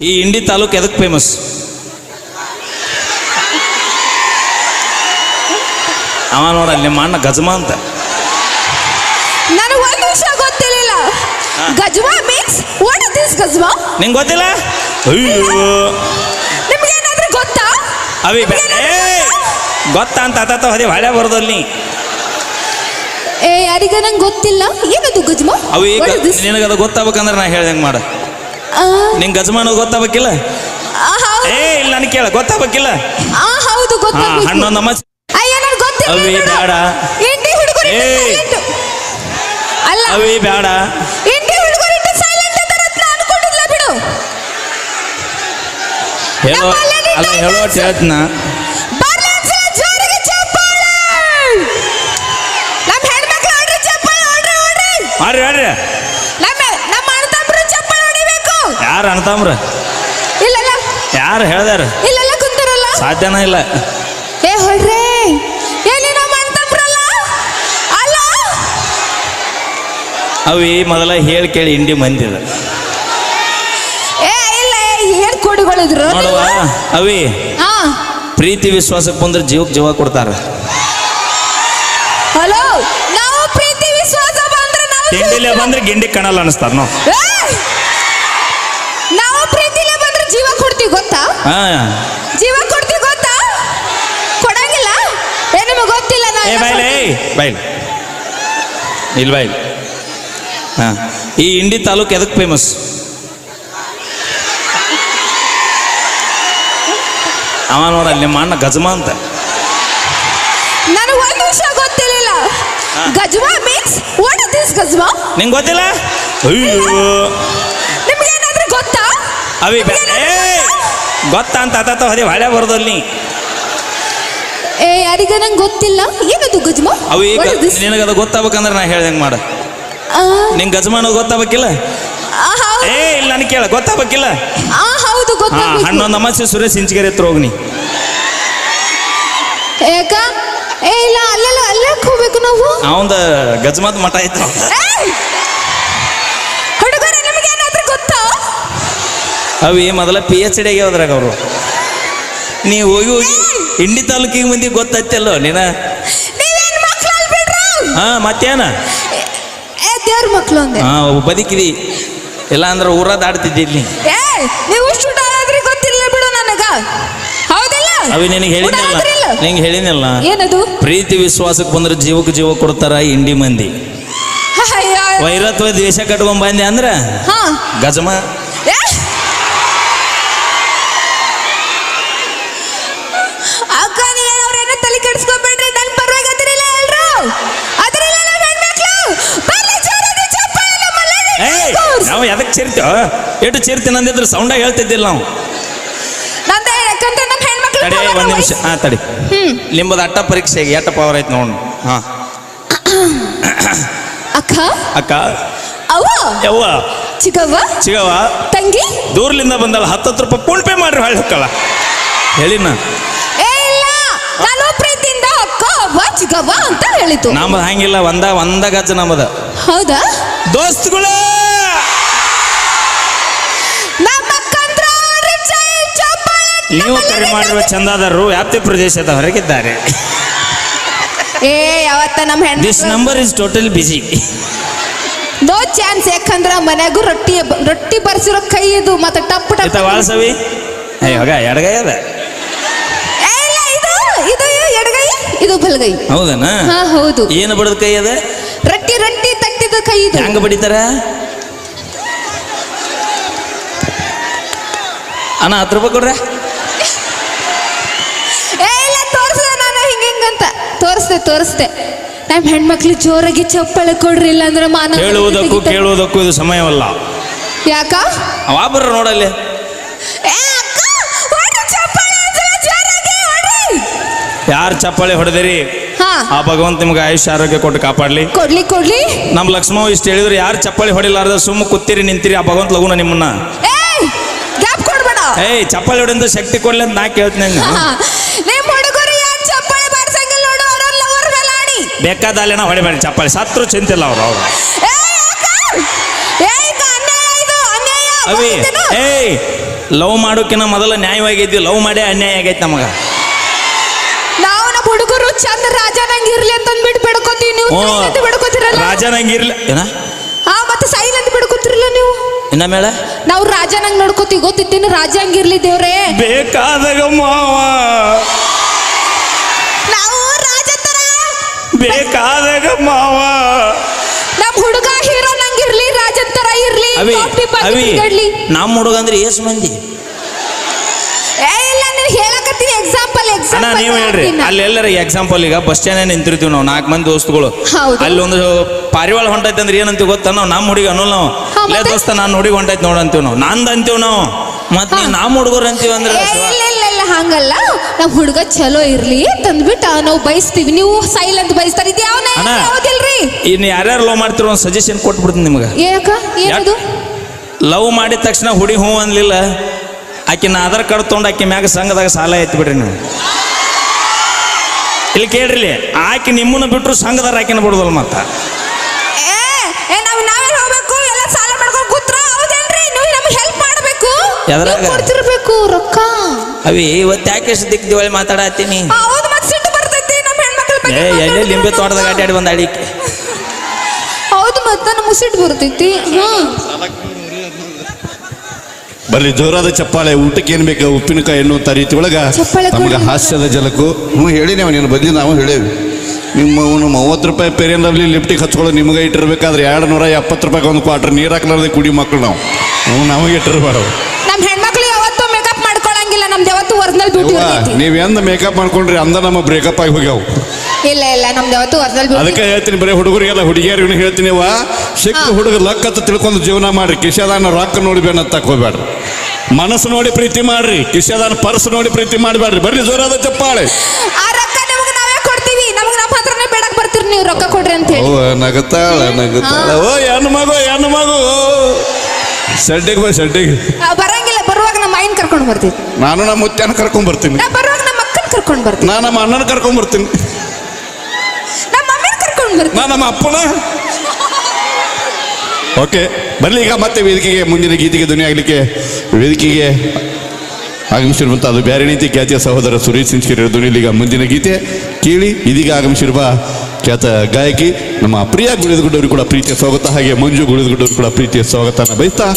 ಈ ಇಂಡಿ ತಾಲೂಕು ಎದಕ್ಕೆ ಫೇಮಸ್ ಅವ ನೋಡ ನಿಮ್ಮ ಅಣ್ಣ ಗಜಮ ಅಂತ. ನನಗೆ ಒಂದು ವಿಷಯ ಗೊತ್ತಿರಲಿಲ್ಲ. ಗಜ್ವಾ ಮೀನ್ಸ್ ವಾಟ್ ಇಸ್ ದಿಸ್ ಗಜ್ವಾ ನಿಂಗೆ ಗೊತ್ತಿಲ್ಲ? ಅಯ್ಯೋ. ನಿಮ್ಗೆ ಏನಾದ್ರೂ ಗೊತ್ತಾ? ಅವಿ ಗೊತ್ತಾ? ಅಂತ ಅದ ಹದೇ ಹೊಳೆ ಬರೋದಲ್ಲಿ ಏ ಯಾರಿಗ ನಂಗೆ ಗೊತ್ತಿಲ್ಲ. ಏನದು ಗಜ್ಮಾ? ಅವಿ? ನಿನಗದು ಗೊತ್ತಾಗ್ಬೇಕಂದ್ರೆ ನಾ ಹೇಳ್ದಂಗೆ ಮಾಡ. ನಿಂಗೆ ಗಜಮಾನ ಗೊತ್ತಾಗಬೇಕಿಲ್ಲ? ಏ ಇಲ್ಲ ನನಗೆ ಕೇಳ ಗೊತ್ತಾಗಬೇಕಿಲ್ಲ? ಆ, ಹೌದು ಹನ್ನೊಂದು ಅಮ್ಮ ಅವಿ ಬೇಡ. ಅವಿ ಬೇಡ. ಹೇಳೋ ಅಲ್ಲ ಹೇಳೋ. ಹೇಳ್ತೀನ ಯಾರು ಅಣ್ತಾಮ್ರ ಇಲ್ಲಲ್ಲ. ಯಾರು ಹೇಳ್ದಾರ ಇಲ್ಲಲ್ಲ ಕುಂತಾರಲ್ಲ. ಸಾಧ್ಯನ ಇಲ್ಲ. ಏ ಹೊಡ್ರಿ ಎಲ್ಲಿ ನಮ್ಮ ಅಲ್ಲ? ಅವಿ ಮೊದಲ ಹೇಳಿ ಕೇಳಿ ಹಿಂಡಿ ಮಂದಿದ. ಏ ಇಲ್ಲ ಏನ್ ಕೊಡುಗಳಿದ್ರು ನೋಡುವ ಅವಿ ಹಾ. ಪ್ರೀತಿ ವಿಶ್ವಾಸಕ್ಕೆ ಬಂದ್ರೆ ಜೀವಕ್ಕೆ ಜೀವ ಕೊಡ್ತಾರ. ಹಲೋ ನಾವು ಪ್ರೀತಿ ವಿಶ್ವಾಸ ಬಂದ್ರೆ ನಾವು ತಿಂಡಿಲೆ ಬಂದ್ರೆ ಗಿಂಡಿ ಕಣಲ್ಲ ಅನಿಸ್ತಾರ ನೋ ನಾವು ಕೊಡ್ತೀವಿ ಗೊತ್ತಾ? ಹಾ. ಜೀವ ಕೊಡ್ತೀವಿ ಗೊತ್ತಾ? ಕೊಡಂಗಿಲ್ಲ? ಏ ನಿಮಗೆ ಗೊತ್ತಿಲ್ಲ ಏ ಬೈಲ್ ಏಯ್ ಬೈಲ್. ಇಲ್ಲಿ ಬೈಲ್. ಹಾ. ಈ ಇಂಡಿ ತಾಲೂಕು ಎದಕ್ಕೆ ಫೇಮಸ್ ಅವ ನೋಡ ನಿಮ್ಮ ಅಣ್ಣ ಗಜಮ ಅಂತ. ನನಗೆ ಒಂದು ವಿಷಯ ಗೊತ್ತಿರಲಿಲ್ಲ. ಗಜ್ವಾ ಮೀನ್ಸ್ ವಾಟ್ ಇಸ್ ದಿಸ್ ಗಜ್ವಾ ನಿಂಗೆ ಗೊತ್ತಿಲ್ಲ? ಅಯ್ಯೋ. ನಿಮ್ಗೆ ಏನಾದ್ರೂ ಗೊತ್ತಾ? ಅವಿ ಬ್ಯಾ- ಏ ಗೊತ್ತಾ? ಅಂತ ಅದ ಹದೇ ಹೊಳೆ ಬರೋದಲ್ಲಿ ಏ ಯಾರಿಗ ನಂಗೆ ಗೊತ್ತಿಲ್ಲ? ಏನದು ಗಜ್ಮ? ಅವು ಈಗ? ನಿನಗದು ಗೊತ್ತಾಗ್ಬೇಕಂದ್ರೆ ನಾ ಹೇಳ್ದಂಗೆ ಮಾಡ. ನಿಂಗೆ ಗಜಮಾನ ಗೊತ್ತಾಗ್ಬೇಕಿಲ್ಲ. ಏ ಇಲ್ಲ ನನಗೆ ಕೇಳ ಗೊತ್ತಾಗ್ಬೇಕಿಲ್ಲ? ಹೌದು ಗೊತ್ತಾಗ್ಬೇಕು. ಹನ್ನೊಂದು ಅಮಾಸೆ ಸುರೇಶ್ ಇಂಚಿಗೆರೆ ಹತ್ರ ಹೋಗ್ನಿ ಏಕ? ಏ ಇಲ್ಲ ಅಲ್ಲೆಲ್ಲ ಅಲ್ಲೇ ಹೋಗ್ಬೇಕು ನಾವು? ಅವಂದ ಗಜ್ಮದ ಮಠ ಐತ್ರ ಅವಿ ಮೊದಲ ಪಿ ಎಚ್ ಡಿ ಆಗ್ಯಾವದ್ರಾಗ ಅವರು. ನೀ ಹೋಗಿ ಹೋಗಿ ಇಂಡಿ ತಾಲೂಕಿಗೆ ಮಂದಿ ಗೊತ್ತೈತಲ್ಲೋ ನೀನ? ಹಾ ಮತ್ತೇನ? ದೇವ್ರ ಮಕ್ಳು ಅಂದೆ. ಹಾ ಬದುಕಿದಿ. ಇಲ್ಲ ಅಂದ್ರೆ ಊರ ದಾಡ್ತಿದ್ದಿ ಇಲ್ಲಿ. ಏ ನೀವು ಇಷ್ಟು ಗೊತ್ತಿಲ್ಲ ಬಿಡು ನನಗ. ಹೌದಿಲ್ಲ? ಅವಿ ನಿನಗೆ ಹೇಳಿದ್ನಲ್ಲ? ನಿಂಗೆ ಹೇಳಿನಲ್ಲ ಏನದು? ಪ್ರೀತಿ ವಿಶ್ವಾಸಕ್ಕೆ ಬಂದ್ರೆ ಜೀವಕ್ಕೆ ಜೀವ ಕೊಡ್ತಾರ ಇಂಡಿ ಮಂದಿ. ವೈರತ್ವ ದ್ವೇಷ ಕಟ್ಕೊಂಡ್ ಬಂದೆ ಅಂದ್ರ? ಹಾ. ಗಜಮ. ನಾವು ಎದಕ್ಕೆ ಸೇರ್ತೀವ? ಎಷ್ಟು ಸೇರ್ತೀನಿ ಅಂದಿದ್ರು ಸೌಂಡ ಹೇಳ್ತಿದ್ದಿಲ್ಲ ನಾವು. ತಡಿ ಒಂದು ನಿಮಿಷ. ಹಾ ತಡಿ. ನಿಮ್ಮದು ಅಟ್ಟ ಪರೀಕ್ಷೆಗೆ ಎಟ್ಟ ಪವರ್ ಐತೆ ನೋಡು. ಹಾ. ಅಕ್ಕ? ಅಕ್ಕ? ಅವ್ವ? ಯವ್ವ? ಚಿಕ್ಕವ್ವ ಚಿಕವ್ವ ತಂಗಿ? ದೂರ್ಲಿಂದ ಬಂದಲ್ಲ ಹತ್ತತ್ತು ರೂಪಾಯಿ ಫೋನ್ ಪೇ ಮಾಡ್ರಿ ಹೊಳ್ಳಿ ಹೊಕ್ಕಳ ಹೇಳಿನ? ಏ ಇಲ್ಲ. ನಾನು ಪ್ರೀತಿಯಿಂದ ಅಕ್ಕ ಅವ್ವ ಚಿಕ್ಕವ್ವ ಅಂತ ಹೇಳಿತು ನಮ್ಮದು ಹಂಗಿಲ್ಲ ಒಂದ ಒಂದ ಗಜ್ಜ ನಮ್ಮದ ಹೌದಾ? ದೋಸ್ತುಗಳು! ನೀವು ಕರೆ ಮಾಡಿರುವ ಚಂದಾದರು ವ್ಯಾಪ್ತಿ ಪ್ರದೇಶದ ಹೊರಗಿದ್ದಾರೆ. ಏ ಯಾವತ್ತ ನಮ್ಮ ದಿಸ್ ಹೆಣ್ಣು number is total busy no chance ಯಾಕಂದ್ರ ಮನ್ಯಾಗೂ ರೊಟ್ಟಿ ರೊಟ್ಟಿ ಬರ್ಸಿರೋ ಕೈ ಇದು ಮತ್ತೆ ಟಪ್ ಟಪ್ ಆಯ್ತಾ ವಾಸವಿ ಏ ಹೋಗ ಎಡಗೈ ಅದ. ಏ, ಇಲ್ಲ ಇದು ಇದು ಎಡಗೈ ಇದು ಬಲಗೈ. ಹೌದನಾ? ಹಾ ಹೌದು. ಏನು ಬಡದ ಕೈ ಅದ? ರೊಟ್ಟಿ ರೊಟ್ಟಿ ತಟ್ಟಿದ ಕೈ ಇದು. ಹೆಂಗ ಬಡಿತಾರ? ಅಣ್ಣ ಹತ್ತು ರೂಪಾಯಿ ಕೊಡ್ರೆ. ತೋರಿಸ್ದೆ ತೋರಿಸ್ದೆ. ನಮ್ಮ ಹೆಣ್ಮಕ್ಳು ಜೋರಾಗಿ ಚಪ್ಪಳೆ ಕೊಡ್ರಿ ಇಲ್ಲ ಅಂದ್ರೆ ಮಾನ ಹೇಳುವುದಕ್ಕೂ. ಕೇಳುವುದಕ್ಕೂ ಇದು ಸಮಯವಲ್ಲ. ಯಾಕ? ಅವ ಬರ್ರ ನೋಡಲ್ಲಿ ಯಾರು ಚಪ್ಪಾಳೆ ಹೊಡೆದಿರಿ? ಹಾ. ಆ ಭಗವಂತ ನಿಮ್ಗೆ ಆಯುಷ್ ಆರೋಗ್ಯ ಕೊಟ್ಟು ಕಾಪಾಡ್ಲಿ. ಕೊಡ್ಲಿ ಕೊಡ್ಲಿ. ನಮ್ಮ ಲಕ್ಷ್ಮವ್ ಇಷ್ಟು ಹೇಳಿದ್ರು ಯಾರು ಚಪ್ಪಾಳೆ ಹೊಡಿಲಾರ್ದ ಸುಮ್ಮ ಕೂತಿರಿ ನಿಂತಿರಿ ಆ ಭಗವಂತ ಲಗುನ ನಿಮ್ಮನ್ನ. ಏಯ್ ಚಪ್ಪಾಳೆ ಹೊಡೆದ ಶಕ್ತಿ ಕೊಡ್ಲಿ ಅಂತ ನಾ ಕೇಳ್ತೀನಿ ಮೇಲೆ ನಾವು ಬೇಕಾದ ಅಲ್ಲೇನ ಹೊಡಿಬೇಡಿ ಚಪ್ಪಾಳೆ. ಸತ್ರು ಚಿಂತಿಲ್ಲ ಅವರು ಅವ್ರು. ಅವಿ? ಏಯ್ ಲವ್ ಮಾಡೋಕಿನ ಮೊದಲು ನ್ಯಾಯವಾಗಿದ್ವಿ ಲವ್ ಮಾಡೇ ಅನ್ಯಾಯ ಆಗೈತೆ ನಮಗ. ನಾವು ಹುಡುಗರು ಚಂದ ರಾಜನಂಗ್ ಇರ್ಲಿ ಅಂತ ಅಂದ್ಬಿಟ್ಟು ಬಿಡ್ಕೋತೀವಿ. ನೀವು ಬಿಡ್ಕೋತಿರಲ್ಲ? ರಾಜನಂಗಿರ್ಲಿ ಏನ? ಹಾ ಮತ್ತೆ ಸೈಲೆಂಟ್ ಬಿಡ್ಕೋತಿರಲ್ಲ ನೀವು? ಇನ್ನ ಮೇಳ? ನಾವು ರಾಜನಂಗ್ ನೋಡ್ಕೋತೀವಿ ಗೊತ್ತಿತ್ತೇನು? ರಾಜ ಹಂಗಿರ್ಲಿ ದೇವ್ರೇ. ಬೇಕಾದಾಗ ಮಾವ. ಅವಿ ನಮ್ಮ ಹುಡುಗ ಅಂದ್ರೆ ಏಸ್ ಮಂದಿ. ಇಲ್ಲ ಅಣ್ಣ ನೀವು ಹೇಳ್ರಿ. ಅಲ್ಲಿ ಎಲ್ಲರ ಎಕ್ಸಾಂಪಲ್ ಈಗ ಬಸ್ ಸ್ಟ್ಯಾಂಡ್ ನಿಂತಿರ್ತೀವಿ ನಾವು ನಾಲ್ಕು ಮಂದಿ ದೋಸ್ತುಗಳು. ಅಲ್ಲಿ ಒಂದು ಪಾರಿವಾಳ ಹೊಂಟೈತೆ ಅಂದ್ರೆ ಏನಂತ ಗೊತ್ತಾ? ನಾವು ನಮ್ಮ ಹುಡುಗಿ ಅನ್ನೋಲ್ಲ ನಾವು. ಹಾ, ಲೇ ಮತ್ತೆ? ದೋಸ್ತ ನಾನು ಹುಡುಗಿ ಹೊಂಟೈತೆ ನೋಡಂತೀವಿ ನಾವು. ನಂದು ಅಂತೀವಿ ನಾವು. ಮತ್ತೆ ನೀವು ನಮ್ಮ ಹುಡುಗರು ಅಂತೀವಿ ಅಂದ್ರೆ ಇಲ್ಲ ಇಲ್ಲ ಇಲ್ಲ ಹಂಗಲ್ಲ. ನಮ್ಮ ಹುಡುಗ ಚಲೋ ಇರ್ಲಿ ತಂದ್ಬಿಟ್ಟು ನಾವು ಬಯಸ್ತೀವಿ. ನೀವು ಸೈಲೆಂಟ್ ಬಯಸ್ತಾರ. ಇದು ಯಾವ ಇನ್ನು ಯಾರ್ಯಾರು ಲೋ ಮಾಡ್ತಿರೋ ಒಂದು ಸಜೆಷನ್ ಕೊಟ್ಬಿಡ್ತೀನಿ ನಿಮಗೆ. ಏನಕ್ಕ? ಏನದು? ಲವ್ ಮಾಡಿದ ತಕ್ಷಣ ಹುಡಿ ಹೂ ಅನ್ಲಿಲ್ಲ. ಆಕಿನ ಆಧಾರ್ ಕಾರ್ಡ್ ತೊಗೊಂಡು ಆಕೆ ಮ್ಯಾಗ ಸಂಘದಾಗ ಸಾಲ ಐತಿ ಬಿಡ್ರಿ ನೀವು. ಇಲ್ಲಿ ಕೇಳ್ರಿ ಆಕೆ ನಿಮ್ಮನ್ನ ಬಿಟ್ಟರು ಸಂಘದಾರ ಆಕಿನ ಬಿಡುದಲ್ಲ ಮತ್ತ. ಕೊಡ್ತಿರ್ಬೇಕು ರೊಕ್ಕ? ಅವಿ ಇವತ್ತು ಯಾಕೆ ಎಷ್ಟು ದಿಕ್ಕ ದಿವಾಳಿ ಮಾತಾಡತ್ತೀನಿ? ಏ ಎಲ್ಲೇ ಲಿಂಬೆ. ತೋಟದಾಗ ಅಡ್ಡಾಡಿ ಬಂದ ಅಡಿಕೆ? ಹೌದು ಮತ್ತೆ ನಮ್ಗೆ ಸಿಟ್ಟು ಬರ್ತೈತಿ. ಹಾ ಬರ್ಲಿ ಜೋರಾದ ಚಪ್ಪಾಳೆ ಊಟಕ್ಕೆ ಏನ್ ಬೇಕು? ಉಪ್ಪಿನಕಾಯಿ ಎನ್ನುವಂತ ರೀತಿ ಒಳಗ ಚಪ್ಪಾಳೆ ನಮಗೆ ಕೊಡ್ರಿ. ಹಾಸ್ಯದ ಜಲಕು ಹ್ಞೂ ಹೇಳಿನೇವ ನೀನು ಬದ್ಲಿ ನಾವು ಹೇಳೇವಿ. ನಿಮ್ಮ ಅವನು ಮೂವತ್ತು ರೂಪಾಯಿ ಪೇರಿಯನ್ ಲವ್ಲಿ ಲಿಫ್ಟಿಗೆ ಹಚ್ಕೊಳ್ಳೋ ನಿಮಗೆ ಇಟ್ಟಿರ್ಬೇಕಾದ್ರೆ ಎರಡು ನೂರ ಎಪ್ಪತ್ತು ರೂಪಾಯಿಗೆ ಒಂದು ಕ್ವಾಟ್ರ್ ನೀರು ಹಾಕ್ಲಾರ್ದೆ ಕುಡಿ ಮಕ್ಕಳು ನಾವು. ಹ್ಞೂ ನಮಗೆ ಇಟ್ಟಿರ್ಬಾರ್ದು. ಯವ್ವ, ಇರ್ತೈತಿ ನೀವ್ ಎಂದ ಮೇಕಪ್ ಮಾಡ್ಕೊಂಡ್ರಿ ಅಂದ ನಮ್ಮ ಬ್ರೇಕಪ್ ಆಗಿ ಹೋಗ್ಯಾವ. ಇಲ್ಲ ಇಲ್ಲ ನಮ್ದು ಯಾವತ್ತೂ ಒರಿಜಿನಲ್ ಅದಕ್ಕೆ ಹೇಳ್ತೀನಿ ಬರೀ ಹುಡುಗರಿಗೆಲ್ಲ ಹುಡುಗಿಯರಿಗೂ ಹೇಳ್ತೀನಿ ಅವ್ವ ಸಿಕ್ಕ. ಹುಡುಗ ಲಕ್ ಅಂತ ತಿಳ್ಕೊಂಡು ಜೀವನ ಮಾಡ್ರಿ. ಕಿಶದಾನ ರೊಕ್ಕ ನೋಡಿ ಅಂತ ಹೋಗ್ಬೇಡ್ರಿ ಮನಸ್ಸು ನೋಡಿ ಪ್ರೀತಿ ಮಾಡ್ರಿ. ಕಿಶದಾನ ಪರ್ಸ್ ನೋಡಿ ಪ್ರೀತಿ ಮಾಡಬೇಡ್ರಿ. ಬರ್ರಿ ಜೋರಾದ ಚಪ್ಪಾಳೆ. ಆ ರೊಕ್ಕ ನಮಗೆ ನಾವೇ ಕೊಡ್ತೀವಿ. ನಮಗೆ ನಮ್ಮ ಹತ್ರನೇ ಬೇಡಕ್ ಬರ್ತೀರಿ ನೀವು ರೊಕ್ಕ ಕೊಡ್ರಿ ಅಂತ ಹೇಳಿ. ಓ ನಗತಾಳ ನಗತಾಳ. ಓ ಹೆಣ್ಣು ಮಗು ಹೆಣ್ಣು ಮಗು. ಸಡ್ಡಿಗೆ ಬಾ ಸಡ್ಡಿಗೆ. ಆ, ಕರ್ಕೊಂಡು ನಾನು ನಮ್ಮ ಮುತ್ಯಾನ ಕರ್ಕೊಂಡ್ ಬರ್ತೀನಿ. ನಾ ಬರುವಾಗ ನಮ್ಮ ಅಕ್ಕನ ಕರ್ಕೊಂಡ್ ಬರ್ತೀನಿ. ನಾನು ನಮ್ಮ ಅಣ್ಣನ ಕರ್ಕೊಂಡ್ ಬರ್ತೀನಿ. ನಮ್ಮ ಅಮ್ಮನ ಕರ್ಕೊಂಡ್ ಬರ್ತೀನಿ. ನಾ ನಮ್ಮ ಅಪ್ಪನ? ಓಕೆ ಬರ್ಲಿ ಈಗ ಮತ್ತೆ ವೇದಿಕೆಗೆ ಮುಂದಿನ ಗೀತೆಗೆ ಧ್ವನಿ ಆಗ್ಲಿಕ್ಕೆ. ವೇದಿಕೆಗೆ ಆಗಮಿಸಿರುವಂತ ಅದು ಬೇರೆ ರೀತಿ ಖ್ಯಾತಿಯ ಸಹೋದರ ಸುರೇಶ್ ಸಿಂಚಿರ ಧ್ವನಿಯಲ್ಲಿ ಈಗ ಮುಂದಿನ ಗೀತೆ ಕೇಳಿ ಇದೀಗ ಆಗಮಿಸಿರುವ ಖ್ಯಾತ ಗಾಯಕಿ ನಮ್ಮ ಪ್ರಿಯ ಗುಳಿದಗುಡ್ಡವರು ಕೂಡ ಪ್ರೀತಿಯ ಸ್ವಾಗತ ಹಾಗೆ ಮಂಜು ಗುಳಿದಗುಡ್ಡವರು ಕೂಡ ಪ್ರೀತಿಯ ಸ್ವಾಗತನ ಬಯಸ್ತಾ